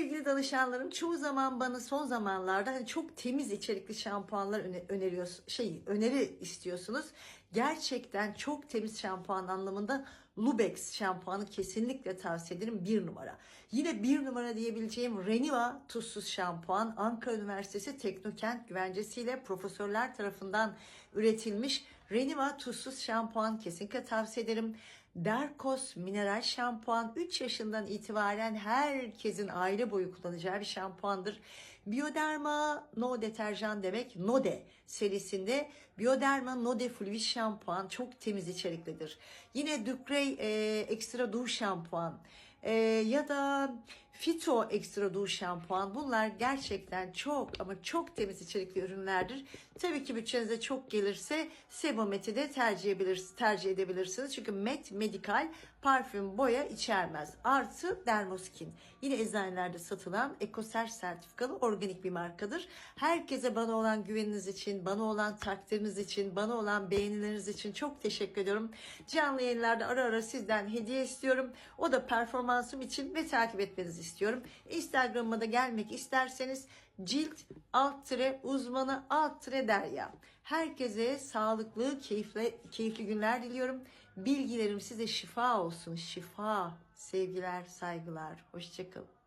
Sevgili danışanlarım çoğu zaman bana son zamanlarda hani çok temiz içerikli şampuanlar öne- öneriyorsunuz. Şey öneri istiyorsunuz. Gerçekten çok temiz şampuan anlamında Lubex şampuanı kesinlikle tavsiye ederim bir numara. Yine bir numara diyebileceğim Reniva tuzsuz şampuan Ankara Üniversitesi Teknokent güvencesiyle profesörler tarafından üretilmiş Reniva tuzsuz şampuan kesinlikle tavsiye ederim. Derkos mineral şampuan 3 yaşından itibaren herkesin aile boyu kullanacağı bir şampuandır. Bioderma no deterjan demek Node serisinde Bioderma Node Fluid şampuan çok temiz içeriklidir. Yine Ducray e, ekstra duş şampuan e, ya da Fito ekstra duş şampuan bunlar gerçekten çok ama çok temiz içerikli ürünlerdir. Tabii ki bütçenize çok gelirse Sebometi de tercih, edebilirsiniz, tercih edebilirsiniz. Çünkü Met Medical parfüm boya içermez. Artı Dermoskin. Yine eczanelerde satılan Ecoser sertifikalı organik bir markadır. Herkese bana olan güveniniz için, bana olan takdiriniz için, bana olan beğenileriniz için çok teşekkür ediyorum. Canlı yayınlarda ara ara sizden hediye istiyorum. O da performansım için ve takip etmenizi istiyorum. Instagram'ıma da gelmek isterseniz cilt alt tire uzmanı alt tire derya. Herkese sağlıklı, keyifli, keyifli günler diliyorum. Bilgilerim size şifa olsun. Şifa, sevgiler, saygılar. Hoşçakalın.